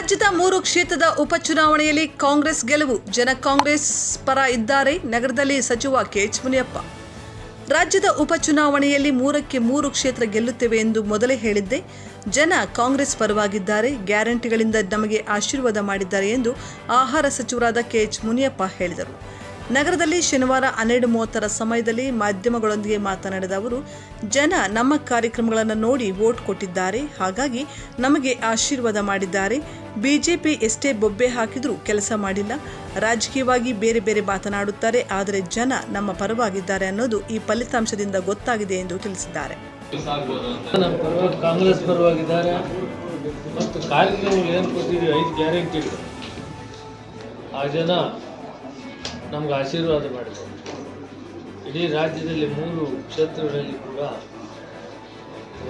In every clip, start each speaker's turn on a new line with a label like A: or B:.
A: ರಾಜ್ಯದ ಮೂರು ಕ್ಷೇತ್ರದ ಉಪಚುನಾವಣೆಯಲ್ಲಿ ಕಾಂಗ್ರೆಸ್ ಗೆಲುವು. ಜನ ಕಾಂಗ್ರೆಸ್ ಪರ ಇದ್ದಾರೆ. ನಗರದಲ್ಲಿ ಸಚಿವ ಕೆಎಚ್ ಮುನಿಯಪ್ಪ ರಾಜ್ಯದ ಉಪಚುನಾವಣೆಯಲ್ಲಿ ಮೂರಕ್ಕೆ ಮೂರು ಕ್ಷೇತ್ರ ಗೆಲ್ಲುತ್ತೇವೆ ಎಂದು ಮೊದಲೇ ಹೇಳಿದ್ದೆ. ಜನ ಕಾಂಗ್ರೆಸ್ ಪರವಾಗಿದ್ದಾರೆ. ಗ್ಯಾರಂಟಿಗಳಿಂದ ನಮಗೆ ಆಶೀರ್ವಾದ ಮಾಡಿದ್ದಾರೆ ಎಂದು ಆಹಾರ ಸಚಿವರಾದ ಕೆಎಚ್ ಮುನಿಯಪ್ಪ ಹೇಳಿದರು. ನಗರದಲ್ಲಿ ಶನಿವಾರ ಹನ್ನೆರಡು ಮೂವತ್ತರ ಸಮಯದಲ್ಲಿ ಮಾಧ್ಯಮಗಳೊಂದಿಗೆ ಮಾತನಾಡಿದ ಅವರು, ಜನ ನಮ್ಮ ಕಾರ್ಯಕ್ರಮಗಳನ್ನು ನೋಡಿ ವೋಟ್ ಕೊಟ್ಟಿದ್ದಾರೆ. ಹಾಗಾಗಿ ನಮಗೆ ಆಶೀರ್ವಾದ ಮಾಡಿದ್ದಾರೆ. ಬಿಜೆಪಿ ಎಷ್ಟೇ ಬೊಬ್ಬೆ ಹಾಕಿದರೂ ಕೆಲಸ ಮಾಡಿಲ್ಲ. ರಾಜಕೀಯವಾಗಿ ಬೇರೆ ಬೇರೆ ಮಾತನಾಡುತ್ತಾರೆ, ಆದರೆ ಜನ ನಮ್ಮ ಪರವಾಗಿದ್ದಾರೆ ಅನ್ನೋದು ಈ ಫಲಿತಾಂಶದಿಂದ ಗೊತ್ತಾಗಿದೆ ಎಂದು ತಿಳಿಸಿದ್ದಾರೆ.
B: ಕಾಂಗ್ರೆಸ್ ಪರವಾಗಿದ್ದಾರೆ. ಮತ್ತು ಏನು ಆ ಜನ ನಮ್ಗೆ ಆಶೀರ್ವಾದ ಮಾಡಿದ್ದಾರೆ ಇಡೀ ರಾಜ್ಯದಲ್ಲಿ ಮೂರು ಕ್ಷೇತ್ರಗಳಲ್ಲಿ ಕೂಡ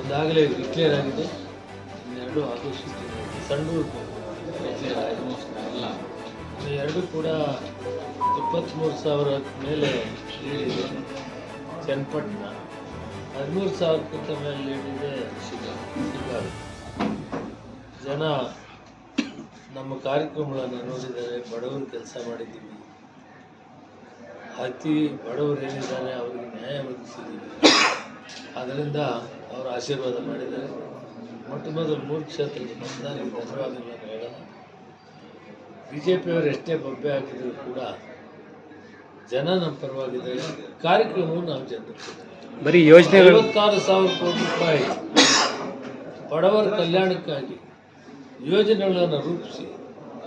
B: ಒಂದಾಗಲೇ ಡಿಕ್ಲೇರ್ ಆಗಿದೆ. ಇನ್ನೆರಡು ಅದು ಸಣ್ಣ ಆಲ್ಮೋಸ್ಟ್ ಎಲ್ಲ. ಎರಡು ಕೂಡ ಇಪ್ಪತ್ತ್ಮೂರು ಸಾವಿರ ಮೇಲೆ ಹೇಳಿದೆ. ಚನ್ನಪಟ್ಟಣ. ಹದಿಮೂರು ಸಾವಿರಕ್ಕಿಂತ ಮೇಲೆ ಹೇಳಿದೆ. ಜನ ನಮ್ಮ ಕಾರ್ಯಕ್ರಮಗಳನ್ನು ನೋಡಿದರೆ ಬಡವರು ಕೆಲಸ ಮಾಡಿದ್ದೀವಿ. ಅತಿ ಬಡವರು ಏನಿದ್ದಾರೆ ಅವರಿಗೆ ನ್ಯಾಯ ಒದಗಿಸಿದ್ದೀವಿ. ಅದರಿಂದ ಅವರು ಆಶೀರ್ವಾದ ಮಾಡಿದ್ದಾರೆ. ಮೊಟ್ಟ ಮೊದಲು ಮೂರು ಕ್ಷೇತ್ರದ ಮತದಾರರಿಗೆ ಧನ್ಯವಾದಗಳನ್ನು ಹೇಳೋಣ ಬಿ ಜೆ ಪಿಯವರು ಎಷ್ಟೇ ಬೊಬ್ಬೆ ಹಾಕಿದರೂ ಕೂಡ ಜನ ನಮ್ಮ ಪರವಾಗಿದ್ದಾರೆ. ಕಾರ್ಯಕ್ರಮವನ್ನು ನಾವು ಜನರು
C: ಬರೀ ಯೋಜನೆಗಳು
B: ಐವತ್ತಾರು ಸಾವಿರ ಕೋಟಿ ರೂಪಾಯಿ ಬಡವರ ಕಲ್ಯಾಣಕ್ಕಾಗಿ ಯೋಜನೆಗಳನ್ನು ರೂಪಿಸಿ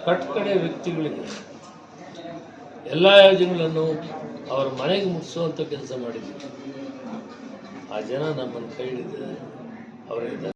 B: ಕಟ್ಕಡೆ ವ್ಯಕ್ತಿಗಳಿಗೆ ಎಲ್ಲ ಯೋಜನೆಗಳನ್ನು ಅವರ ಮನೆಗೆ ಮುಟ್ಟಿಸುವಂಥ ಕೆಲಸ ಮಾಡಿದ್ದೀವಿ ಆ ಜನ ನಮ್ಮನ್ನು ಕೈ ಹಿಡಿದಿದ್ದಾರೆ ಅವರಿಗೆ